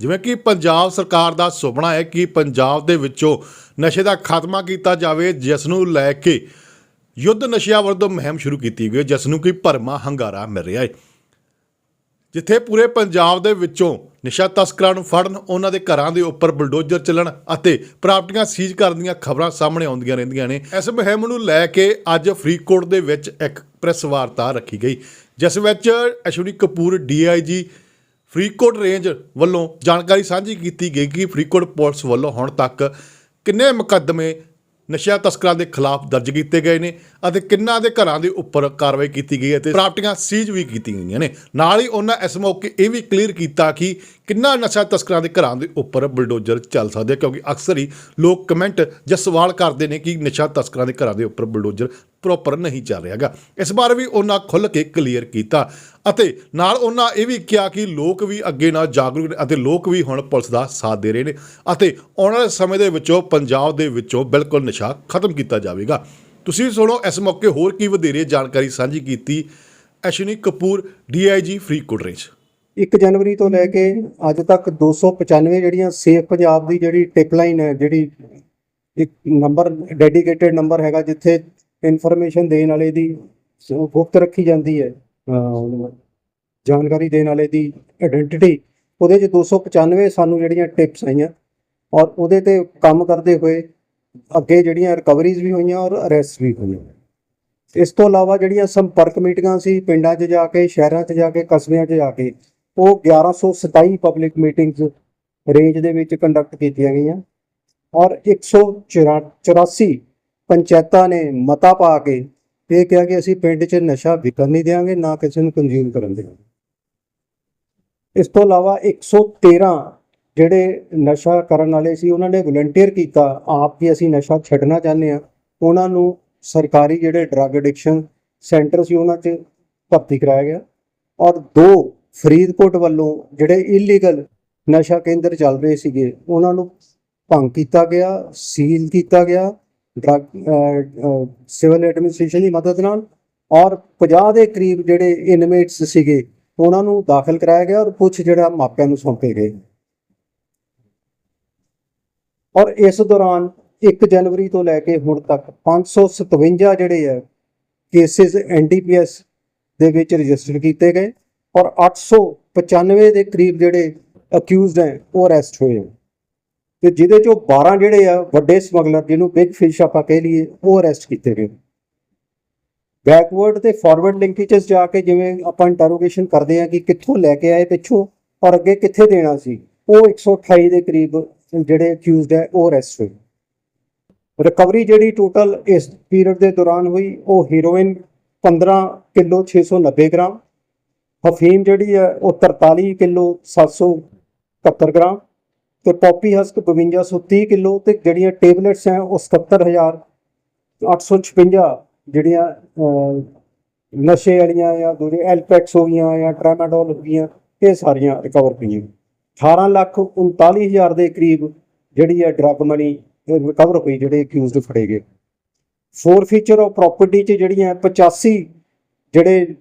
ਜਿਵੇਂ ਕਿ ਪੰਜਾਬ ਸਰਕਾਰ ਦਾ ਸੁਪਨਾ ਹੈ ਕਿ ਪੰਜਾਬ ਦੇ ਵਿੱਚੋਂ ਨਸ਼ੇ ਦਾ ਖਾਤਮਾ ਕੀਤਾ ਜਾਵੇ, ਜਿਸ ਨੂੰ ਲੈ ਕੇ ਯੁੱਧ ਨਸ਼ਿਆਂ ਵਿਰੁੱਧ ਮੁਹਿੰਮ ਸ਼ੁਰੂ ਕੀਤੀ ਗਈ, ਜਿਸ ਨੂੰ ਕਿ ਭਰਮਾ ਹੰਗਾਰਾ ਮਿਲ ਰਿਹਾ ਹੈ। ਜਿੱਥੇ ਪੂਰੇ ਪੰਜਾਬ ਦੇ ਵਿੱਚੋਂ ਨਸ਼ਾ ਤਸਕਰਾਂ ਨੂੰ ਫੜਨ, ਉਹਨਾਂ ਦੇ ਘਰਾਂ ਦੇ ਉੱਪਰ ਬਲਡੋਜ਼ਰ ਚੱਲਣ ਅਤੇ ਪ੍ਰਾਪਰਟੀਆਂ ਸੀਜ਼ ਕਰਨ ਦੀਆਂ ਖਬਰਾਂ ਸਾਹਮਣੇ ਆਉਂਦੀਆਂ ਰਹਿੰਦੀਆਂ ਨੇ। ਇਸ ਮੁਹਿੰਮ ਨੂੰ ਲੈ ਕੇ ਅੱਜ ਫਰੀਦਕੋਟ ਦੇ ਵਿੱਚ ਇੱਕ ਪ੍ਰੈਸ ਵਾਰਤਾ ਰੱਖੀ ਗਈ, ਜਿਸ ਵਿੱਚ ਅਸ਼ਵਨੀ ਕਪੂਰ ਡੀਆਈਜੀ ਫਰੀਦਕੋਟ ਰੇਂਜ ਵੱਲੋਂ ਜਾਣਕਾਰੀ ਸਾਂਝੀ ਕੀਤੀ ਗਈ ਕਿ ਫਰੀਦਕੋਟ ਪੁਲਿਸ ਵੱਲੋਂ ਹੁਣ ਤੱਕ ਕਿੰਨੇ ਮੁਕੱਦਮੇ ਨਸ਼ਾ ਤਸਕਰਾਂ ਦੇ ਖਿਲਾਫ ਦਰਜ ਕੀਤੇ ਗਏ ਨੇ ਅਤੇ ਕਿੰਨਾਂ ਦੇ ਘਰਾਂ ਦੇ ਉੱਪਰ ਕਾਰਵਾਈ ਕੀਤੀ ਗਈ ਅਤੇ ਤੇ ਸੀਜ਼ ਵੀ ਕੀਤੀਆਂ ਗਈਆਂ ਨੇ। ਨਾਲ ਹੀ ਉਹਨਾਂ ਇਸ ਮੌਕੇ ਇਹ ਵੀ ਕਲੀਅਰ ਕੀਤਾ ਕਿ ਕਿੰਨਾ ਨਸ਼ਾ ਤਸਕਰਾਂ ਦੇ ਘਰਾਂ ਦੇ ਉੱਪਰ ਬਲਡੋਜਰ ਚੱਲ ਸਕਦੇ ਕਿਉਂਕਿ ਅਕਸਰ ਹੀ ਲੋਕ ਕਮੈਂਟ ਜਾਂ ਸਵਾਲ ਕਰਦੇ ਨੇ ਕਿ ਨਸ਼ਾ ਤਸਕਰਾਂ ਦੇ ਘਰਾਂ ਦੇ ਉੱਪਰ ਬਲਡੋਜਰ ਪ੍ਰੋਪਰ ਨਹੀਂ ਚੱਲ ਰਿਹਾਗਾ। ਇਸ ਬਾਰੇ ਵੀ ਉਹਨਾਂ ਖੁੱਲ੍ਹ ਕੇ ਕਲੀਅਰ ਕੀਤਾ ਅਤੇ ਨਾਲ ਉਹਨਾਂ ਇਹ ਵੀ ਕਿਹਾ ਕਿ ਲੋਕ ਵੀ ਅੱਗੇ ਨਾਲ ਜਾਗਰੂਕ ਨੇ ਅਤੇ ਲੋਕ ਵੀ ਹੁਣ ਪੁਲਿਸ ਦਾ ਸਾਥ ਦੇ ਰਹੇ ਨੇ ਅਤੇ ਆਉਣ ਵਾਲੇ ਸਮੇਂ ਦੇ ਵਿੱਚੋਂ ਪੰਜਾਬ ਦੇ ਵਿੱਚੋਂ ਬਿਲਕੁਲ ਨਸ਼ਾ ਖਤਮ ਕੀਤਾ ਜਾਵੇਗਾ। ਤੁਸੀਂ ਸੁਣੋ, ਇਸ ਮੌਕੇ ਹੋਰ ਕੀ ਵਧੇਰੇ ਜਾਣਕਾਰੀ ਸਾਂਝੀ ਕੀਤੀ ਅਸ਼ਵਨੀ ਕਪੂਰ ਡੀਆਈਜੀ ਫਰੀਦਕੋਟ ਰੇਂਜ। 1 ਜਨਵਰੀ ਤੋਂ ਲੈ ਕੇ ਅੱਜ ਤੱਕ 295 ਜਿਹੜੀਆਂ ਸੇਫ ਪੰਜਾਬ ਦੀ ਜਿਹੜੀ ਟਿਪ ਲਾਈਨ ਹੈ, ਜਿਹੜੀ ਇੱਕ ਨੰਬਰ ਡੈਡੀਕੇਟਿਡ ਨੰਬਰ ਹੈਗਾ, ਜਿੱਥੇ ਇਨਫੋਰਮੇਸ਼ਨ ਦੇਣ ਵਾਲੇ ਦੀ ਸ- ਗੁਪਤ ਰੱਖੀ ਜਾਂਦੀ ਹੈ। ਜਾਣਕਾਰੀ ਦੇਣ ਵਾਲੇ ਦੀ ਆਇਡੈਂਟੀਟੀ ਉਹਦੇ ਚ 295 ਸਾਨੂੰ ਜਿਹੜੀਆਂ ਟਿਪਸ ਆਈਆਂ ਔਰ ਉਹਦੇ ਤੇ ਕੰਮ ਕਰਦੇ ਹੋਏ ਅੱਗੇ ਜਿਹੜੀਆਂ ਰਿਕਵਰੀਜ਼ ਵੀ ਹੋਈਆਂ ਔਰ ਅਰੈਸਟ ਵੀ ਹੋਈਆਂ। ਇਸ ਤੋਂ ਇਲਾਵਾ ਜਿਹੜੀਆਂ ਸੰਪਰਕ ਮੀਟਿੰਗਾਂ ਸੀ, ਪਿੰਡਾਂ 'ਚ ਜਾ ਕੇ, ਸ਼ਹਿਰਾਂ 'ਚ ਜਾ ਕੇ, ਕਸਬਿਆਂ 'ਚ ਜਾ ਕੇ, ਉਹ 1127 ਪਬਲਿਕ ਮੀਟਿੰਗਸ ਰੇਂਜ ਦੇ ਵਿੱਚ ਕੰਡਕਟ ਕੀਤੀਆਂ ਗਈਆਂ ਔਰ 184 ਪੰਚਾਇਤਾਂ ਨੇ ਮਤਾ ਪਾ ਕੇ ਇਹ ਕਿਹਾ ਕਿ ਅਸੀਂ ਪਿੰਡ 'ਚ ਨਸ਼ਾ ਵਿਕਣ ਨਹੀਂ ਦੇਵਾਂਗੇ ਨਾ ਕਿਸੇ ਨੂੰ ਕੰਜ਼ਿਊਮ ਕਰਨ ਦੇਵਾਂਗੇ ਇਸ ਤੋਂ ਇਲਾਵਾ 113 ਜਿਹੜੇ ਨਸ਼ਾ ਕਰਨ ਵਾਲੇ ਸੀ, ਉਹਨਾਂ ਨੇ ਵਲੰਟੀਅਰ ਕੀਤਾ, ਆਪ ਵੀ ਅਸੀਂ ਨਸ਼ਾ ਛੱਡਣਾ ਚਾਹੁੰਦੇ ਆ ਉਹਨਾਂ ਨੂੰ ਸਰਕਾਰੀ ਜਿਹੜੇ ਡਰੱਗ ਐਡਿਕਸ਼ਨ ਸੈਂਟਰ ਸੀ, ਉਹਨਾਂ 'ਚ ਭਰਤੀ ਕਰਾਇਆ ਗਿਆ। ਔਰ ਦੋ ਫਰੀਦਕੋਟ ਵੱਲੋਂ ਜਿਹੜੇ ਇਲੀਗਲ ਨਸ਼ਾ ਕੇਂਦਰ ਚੱਲ ਰਹੇ ਸੀਗੇ, ਉਹਨਾਂ ਨੂੰ ਭੰਗ ਕੀਤਾ ਗਿਆ ਸੀਲ ਕੀਤਾ ਗਿਆ। ਡਰੱਗ ਸਿਵਲ ਐਡਮਿਨਿਸਟ੍ਰੇਸ਼ਨ ਦੀ ਮਦਦ ਨਾਲ ਔਰ 50 ਦੇ ਕਰੀਬ ਜਿਹੜੇ ਇਨਮੇਟਸ ਸੀਗੇ, ਉਹਨਾਂ ਨੂੰ ਦਾਖਲ ਕਰਾਇਆ ਗਿਆ ਔਰ ਕੁਝ ਜਿਹੜਾ ਮਾਪਿਆਂ ਨੂੰ ਸੌਂਪੇ ਗਏ। ਔਰ ਇਸ ਦੌਰਾਨ 1 ਜਨਵਰੀ ਤੋਂ ਲੈ ਕੇ ਹੁਣ ਤੱਕ 557 ਜਿਹੜੇ ਹੈ ਕੇਸਿਸ ਐਨਡੀਪੀਐਸ ਦੇ ਵਿੱਚ ਰਜਿਸਟਰ ਕੀਤੇ ਗਏ ਔਰ 895 ਦੇ ਕਰੀਬ ਜਿਹੜੇ ਅਕਿਊਜ਼ਡ ਹੈ, ਉਹ ਅਰੈਸਟ ਹੋਏ ਤੇ ਜਿਹਦੇ ਚੋਂ 12 ਜਿਹੜੇ ਆ, ਵੱਡੇ ਸਮਗਲਰ ਜਿਹਨੂੰ ਬਿਗ ਫਿਸ਼ ਆਪਾਂ ਕਹਿ ਲਈਏ, ਉਹ ਅਰੈਸਟ ਕੀਤੇ ਗਏ ਬੈਕਵਰਡ ਤੇ ਫਾਰਵਰਡ ਲਿੰਕੇजेस ਜਾ ਕੇ ਜਿਵੇਂ ਆਪਾਂ ਇੰਟਰੋਗੇਸ਼ਨ ਕਰਦੇ ਆ ਕਿ ਕਿੱਥੋਂ ਲੈ ਕੇ ਆਏ, ਪਿੱਛੋਂ, ਔਰ ਅੱਗੇ ਕਿੱਥੇ ਦੇਣਾ ਸੀ, ਉਹ 128 ਦੇ ਕਰੀਬ ਜਿਹੜੇ ਅਕਿਊਜ਼ਡ ਹੈ, ਉਹ ਅਰੈਸਟ ਹੋਏ। ਰਿਕਵਰੀ ਜਿਹੜੀ ਟੋਟਲ ਇਸ ਪੀਰੀਅਡ ਦੇ ਦੌਰਾਨ ਹੋਈ, ਉਹ ਹੀਰੋਇਨ 15 ਕਿਲੋ 690 ਗ੍ਰਾਮ ਹਫੀਮ ਜਿਹੜੀ ਹੈ, ਉਹ 43 ਕਿਲੋ 771 ਗ੍ਰਾਮ ਤੇ ਪੌਪੀ ਹਸਕ 5230 ਕਿਲੋ ਤੇ ਜਿਹੜੀਆਂ ਟੇਬਲੇਟਸ ਹੈ ਉਹ 77856 ਜਿਹੜੀਆਂ ਨਸ਼ੇ ਵਾਲੀਆਂ ਜਾਂ ਦੂਜੇ ਐਲਪੈਕਸ ਹੋ ਗਈਆਂ ਜਾਂ ਟ੍ਰਾਮਾਡੋਲ ਹੋ ਗਈਆਂ, ਇਹ ਸਾਰੀਆਂ ਰਿਕਵਰ ਪਈਆਂ। 18 ਲੱਖ 39 ਹਜ਼ਾਰ ਦੇ ਕਰੀਬ ਜਿਹੜੀ ਹੈ ਡਰੱਗ ਮਨੀ ਰਿਕਵਰ ਹੋਈ, ਜਿਹੜੇ ਅਕਿਊਜ਼ਡ ਫੜੇ ਗਏ। ਫੋਰ ਫੀਚਰ ਆਫ ਪ੍ਰਾਪਰਟੀ ਚ ਜਿਹੜੀਆਂ 85 ਜਿਹੜੇ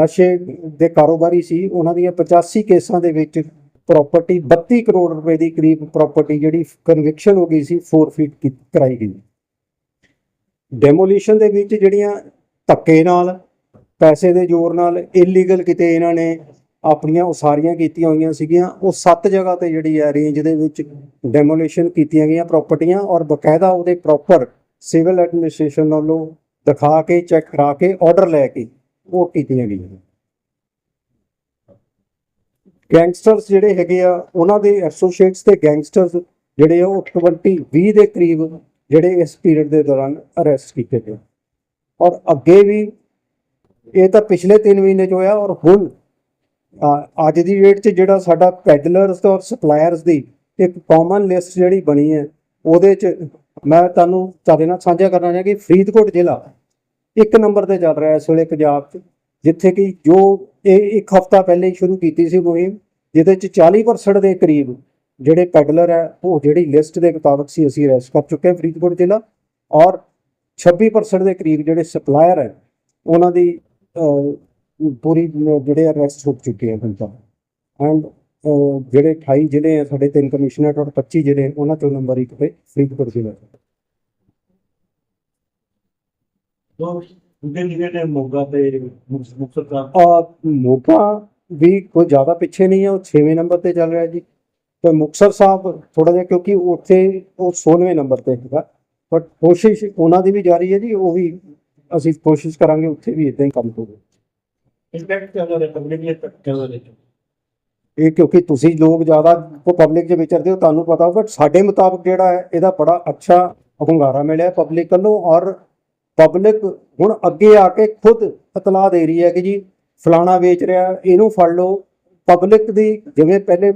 ਨਸ਼ੇ ਦੇ ਕਾਰੋਬਾਰੀ ਸੀ, ਉਹਨਾਂ ਦੀਆਂ 85 ਕੇਸਾਂ ਦੇ ਵਿੱਚ ਪ੍ਰਾਪਰਟੀ 32 ਕਰੋੜ ਰੁਪਏ ਦੀ ਕਰੀਬ ਪ੍ਰਾਪਰਟੀ ਜਿਹੜੀ ਕਨਵਿਕਸ਼ਨ ਹੋ ਗਈ ਸੀ ਫੋਰਫੀਟ ਕਰਾਈ ਗਈ। ਡੈਮੋਲੀਸ਼ਨ ਦੇ ਵਿੱਚ ਜਿਹੜੀਆਂ ਧੱਕੇ ਨਾਲ, ਪੈਸੇ ਦੇ ਜ਼ੋਰ ਨਾਲ ਇਲੀਗਲ ਕਿਤੇ ਇਹਨਾਂ ਨੇ ਆਪਣੀਆਂ ਉਸਾਰੀਆਂ ਕੀਤੀਆਂ ਹੋਈਆਂ ਸੀਗੀਆਂ, ਉਹ ਸੱਤ ਜਗ੍ਹਾ ਤੇ ਜਿਹੜੀ ਹੈ ਰੇਂਜ ਦੇ ਵਿੱਚ ਡੈਮੋਲੀਸ਼ਨ ਕੀਤੀਆਂ ਗਈਆਂ ਪ੍ਰਾਪਰਟੀਆਂ ਔਰ ਬਕਾਇਦਾ ਉਹਦੇ ਪ੍ਰੋਪਰ ਸਿਵਲ ਐਡਮਿਨਿਸਟ੍ਰੇਸ਼ਨ ਵੱਲੋਂ ਦਿਖਾ ਕੇ ਚੈੱਕ ਕਰਾ ਕੇ ਆਰਡਰ ਲੈ ਕੇ ਉਹ ਕੀਤੀਆਂ ਗਈਆਂ। ਗੈਂਗਸਟਰਸ ਜਿਹੜੇ ਹੈਗੇ ਆ, ਉਹਨਾਂ ਦੇ ਐਸੋਸੀਏਟਸ ਤੇ ਗੈਂਗਸਟਰਸ ਜਿਹੜੇ ਆ, ਉਹ 20 20 ਦੇ ਕਰੀਬ ਜਿਹੜੇ ਇਸ ਪੀਰੀਅਡ ਦੇ ਦੌਰਾਨ ਅਰੈਸਟ ਕੀਤੇ ਗਏ। ਔਰ ਅੱਗੇ ਵੀ ਇਹ ਤਾਂ ਪਿਛਲੇ 3 ਮਹੀਨੇ ਚ ਹੋਇਆ, ਔਰ ਹੁਣ ਅੱਜ ਦੀ ਡੇਟ 'ਚ ਜਿਹੜਾ ਸਾਡਾ ਪੈਡਲਰਸ ਔਰ ਸਪਲਾਇਰਸ ਦੀ ਇੱਕ ਕਾਮਨ ਲਿਸਟ ਜਿਹੜੀ ਬਣੀ ਹੈ, ਉਹਦੇ 'ਚ ਮੈਂ ਤੁਹਾਨੂੰ ਤੁਹਾਡੇ ਨਾਲ ਸਾਂਝਾ ਕਰਨਾ ਚਾਹਾਂ ਕਿ ਫਰੀਦਕੋਟ ਜ਼ਿਲ੍ਹਾ ਇੱਕ ਨੰਬਰ ਤੇ ਚੱਲ ਰਿਹਾ ਇਸ ਵੇਲੇ ਪੰਜਾਬ 'ਚ, ਜਿੱਥੇ ਕਿ ਜੋ ਇਹ ਇੱਕ ਹਫਤਾ ਪਹਿਲੇ ਹੀ ਸ਼ੁਰੂ ਕੀਤੀ ਸੀ ਮੁਹਿੰਮ ਜਿਹਦੇ 'ਚ 40% ਦੇ ਕਰੀਬ ਜਿਹੜੇ ਪੈਡਲਰ ਹੈ ਉਹ ਜਿਹੜੀ ਲਿਸਟ ਦੇ ਮੁਤਾਬਕ ਸੀ ਅਸੀਂ ਅਰੈਸਟ ਕਰ ਚੁੱਕੇ ਹਾਂ ਫਰੀਦਕੋਟ ਜ਼ਿਲ੍ਹਾ ਔਰ 26% ਦੇ ਕਰੀਬ ਜਿਹੜੇ ਸਪਲਾਇਰ ਹੈ ਉਹਨਾਂ ਦੀ ਪੂਰੀ ਜਿਹੜੇ ਅਰੈਸਟ ਹੋ ਚੁੱਕੇ ਹਨ ਤੱਕ ਐਂਡ ਜਿਹੜੇ 28 ਜ਼ਿਲ੍ਹੇ ਆ ਸਾਡੇ ਤਿੰਨ ਕਮਿਸ਼ਨਰ ਔਰ 25 ਜ਼ਿਲ੍ਹੇ ਉਹਨਾਂ ਚੋਂ ਨੰਬਰ 1 ਤੇ ਫਰੀਦਕੋਟ ਜ਼ਿਲ੍ਹਾ। ਦੋ ਜਿਹੜੇ ਨੇ ਮੋਗਾ ਤੇ ਮੁਕਤ- ਮੁਕਤਸਰ ਦਾ ਆ ਮੋਗਾ ਵੀ ਕੋਈ ਜ਼ਿਆਦਾ ਪਿੱਛੇ ਨਹੀਂ ਹੈ ਉਹ 6ਵੇਂ ਨੰਬਰ ਤੇ ਚੱਲ ਰਿਹਾ ਜੀ। ਤੇ ਮੁਕਤਸਰ ਸਾਹਿਬ ਥੋੜਾ ਜਿਹਾ ਕਿਉਂਕਿ ਉੱਥੇ ਉਹ 16ਵੇਂ ਨੰਬਰ ਤੇ ਹੈਗਾ। ਬਟ ਕੋਸ਼ਿਸ਼ ਉਹਨਾਂ ਦੀ ਵੀ ਜਾਰੀ ਹੈ ਜੀ ਉਹ ਵੀ ਅਸੀਂ ਕੋਸ਼ਿਸ਼ ਕਰਾਂਗੇ ਉੱਥੇ ਵੀ ਇਦਾਂ ਹੀ ਕੰਮ ਹੋਵੇ। ਇੰਪੈਕਟ ਕਿਹਦਾ ਰਿਹਾ ਪਬਲਿਕ ਨੇ ਕਿਹਦਾ ਰਿਹਾ ਇਹ ਕਿਉਂਕਿ ਤੁਸੀਂ ਲੋਕ ਜ਼ਿਆਦਾ ਪਬਲਿਕ ਦੇ ਵਿਚਰਦੇ ਹੋ ਤੁਹਾਨੂੰ ਪਤਾ ਹੋਊਗਾ ਸਾਡੇ ਮੁਤਾਬਕ ਜਿਹੜਾ ਹੈ ਇਹਦਾ ਬੜਾ ਅੱਛਾ ਹੁੰਗਾਰਾ ਮਿਲਿਆ ਪਬਲਿਕ ਵੱਲੋਂ। ਔਰ ਪਬਲਿਕ ਹੁਣ ਅੱਗੇ ਆ ਕੇ ਖੁਦ ਇਤਲਾਹ ਦੇ ਰਹੀ ਹੈ ਕਿ ਜੀ ਫਲਾਣਾ ਵੇਚ ਰਿਹਾ, ਇਹਨੂੰ ਫੜ ਲਓ। ਪਬਲਿਕ ਦੀ ਜਿਵੇਂ ਪਹਿਲੇ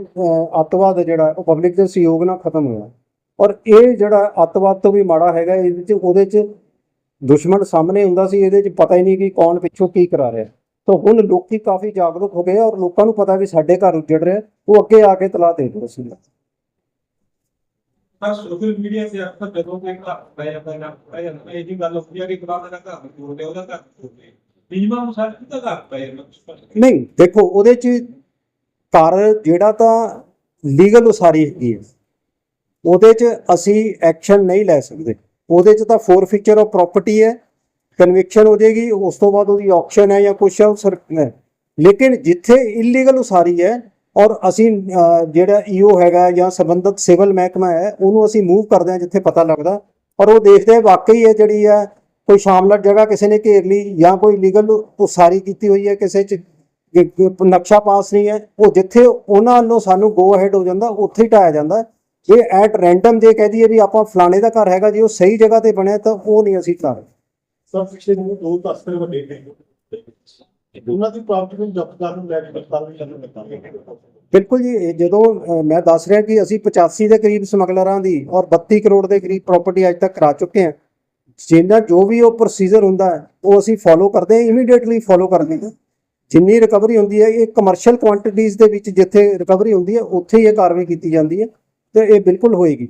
ਅੱਤਵਾਦ ਜਿਹੜਾ, ਉਹ ਪਬਲਿਕ ਦੇ ਸਹਿਯੋਗ ਨਾਲ ਖਤਮ ਹੋਇਆ। ਔਰ ਇਹ ਜਿਹੜਾ ਅੱਤਵਾਦ ਤੋਂ ਵੀ ਮਾੜਾ ਹੈਗਾ, ਇਹਦੇ ਚ, ਉਹਦੇ ਚ ਦੁਸ਼ਮਣ ਸਾਹਮਣੇ ਹੁੰਦਾ ਸੀ, ਇਹਦੇ ਚ ਪਤਾ ਹੀ ਨਹੀਂ ਕਿ ਕੌਣ ਪਿੱਛੋਂ ਕੀ ਕਰਾ ਰਿਹਾ। ਤਾਂ ਹੁਣ ਲੋਕੀ ਕਾਫੀ ਜਾਗਰੂਕ ਹੋ ਗਏ ਔਰ ਲੋਕਾਂ ਨੂੰ ਪਤਾ ਵੀ ਸਾਡੇ ਘਰ ਉੱਜੜ ਰਿਹਾ, ਉਹ ਅੱਗੇ ਆ ਕੇ ਤਲਾਹ ਦੇ ਦਿਓ ਅਸੀਂ ਪਰ ਸੋਸ਼ਲ ਮੀਡੀਆ ਤੇ ਅਕਸਰ ਜਦੋਂ ਕੋਈ ਘਰ ਪੈ ਜਾਂਦਾ ਨਾ ਪੈ ਜਾਂਦਾ, ਇਹ ਜੀ ਗੱਲ ਹੁੰਦੀ ਆ ਕਿ ਕਲਾ ਘਰ ਤੋੜਦੇ ਉਹਦਾ ਘਰ ਤੋੜਦੇ ਨਿਯਮਾਂ ਅਨੁਸਾਰ ਕਿਤਾ ਘਰ ਪੈ ਨਹੀਂ ਦੇਖੋ ਉਹਦੇ ਚ ਘਰ ਜਿਹੜਾ ਤਾਂ ਲੀਗਲ ਉਸਾਰੀ ਹੈਗੀ ਹੈ ਉਹਦੇ ਚ ਅਸੀਂ ਐਕਸ਼ਨ ਨਹੀਂ ਲੈ ਸਕਦੇ। ਉਹਦੇ ਚ ਤਾਂ ਫੋਰਫੀਚਰ ਆਫ ਪ੍ਰਾਪਰਟੀ ਹੈ ਕਨਵਿਕਸ਼ਨ ਹੋ ਜਾਏਗੀ ਉਸ ਤੋਂ ਬਾਅਦ ਉਹਦੀ ਆਕਸ਼ਨ ਹੈ ਜਾਂ ਕੁਛ ਹੈ ਲੇਕਿਨ ਜਿੱਥੇ ਇਲੀਗਲ ਉਸਾਰੀ ਹੈ ਔਰ ਅਸੀਂ ਅਹ, ਜਿਹੜਾ ਈਓ ਹੈਗਾ ਜਾਂ ਸੰਬੰਧਿਤ ਸਿਵਲ ਮਹਿਕਮਾ ਹੈ ਉਹਨੂੰ ਅਸੀਂ ਮੂਵ ਕਰਦੇ ਹਾਂ ਜਿੱਥੇ ਪਤਾ ਲੱਗਦਾ ਔਰ ਉਹ ਦੇਖਦੇ ਵਾਕਈ ਇਹ ਜਿਹੜੀ ਹੈ ਕੋਈ ਸ਼ਾਮਲਰ ਜਗ੍ਹਾ ਕਿਸੇ ਨੇ ਘੇਰ ਲਈ ਜਾਂ ਕੋਈ ਲੀਗਲ ਉਸਾਰੀ ਕੀਤੀ ਹੋਈ ਹੈ ਕਿਸੇ ਚ ਨਕਸ਼ਾ ਪਾਸ ਨਹੀਂ ਹੈ ਉਹ ਜਿੱਥੇ ਉਹਨਾਂ ਵੱਲੋਂ ਸਾਨੂੰ ਗੋ ਅਹੈਡ ਹੋ ਜਾਂਦਾ ਉੱਥੇ ਹੀ ਢਾਇਆ ਜਾਂਦਾ ਜੇ ਐਟ ਰੈਂਡਮ ਜੇ ਕਹਿ ਦਈਏ ਵੀ ਆਪਾਂ ਫਲਾਣੇ ਦਾ ਘਰ ਹੈਗਾ ਜੀ ਉਹ ਸਹੀ ਜਗ੍ਹਾ ਤੇ ਬਣਿਆ ਤਾਂ ਉਹ ਨਹੀਂ ਅਸੀਂ ਢਾ ਰਹੇ ਸਭ ਪਿਛਲੇ ਨੂੰ ਦੋ ਤਸਕਰ ਵੱਡੇ ਨੇ। ਉਹਨਾਂ ਦੀ ਪ੍ਰਾਪਰਟੀ ਨੂੰ ਜ਼ਬਤ ਕਰਨ ਨੂੰ ਲੈ ਕੇ ਗ੍ਰਿਫਤਾਰ ਵੀ ਕਰਨ ਲੱਗਾ ਬਿਲਕੁਲ ਜੀ ਇਹ ਜਦੋਂ ਮੈਂ ਦੱਸ ਰਿਹਾ ਕਿ ਅਸੀਂ 85 ਦੇ ਕਰੀਬ ਸਮਗਲਰਾਂ ਦੀ ਔਰ 32 ਕਰੋੜ ਦੇ ਕਰੀਬ ਪ੍ਰਾਪਰਟੀ ਅੱਜ ਤੱਕ ਕਰਾ ਚੁੱਕੇ ਹਾਂ। ਜਿੰਨਾ ਜੋ ਵੀ ਉਹ ਪ੍ਰੋਸੀਜਰ ਹੁੰਦਾ ਉਹ ਅਸੀਂ ਫੋਲੋ ਕਰਦੇ ਹਾਂ ਇਮੀਡੀਏਟਲੀ ਫੋਲੋ ਕਰਦੇ ਹਾਂ। ਜਿੰਨੀ ਰਿਕਵਰੀ ਹੁੰਦੀ ਹੈ, ਇਹ ਕਮਰਸ਼ੀਅਲ ਕੁਆਂਟੀਟੀਜ਼ ਦੇ ਵਿੱਚ ਜਿੱਥੇ ਰਿਕਵਰੀ ਹੁੰਦੀ ਹੈ, ਉੱਥੇ ਹੀ ਇਹ ਕਾਰਵਾਈ ਕੀਤੀ ਜਾਂਦੀ ਹੈ ਤੇ ਇਹ ਬਿਲਕੁਲ ਹੋਏਗੀ।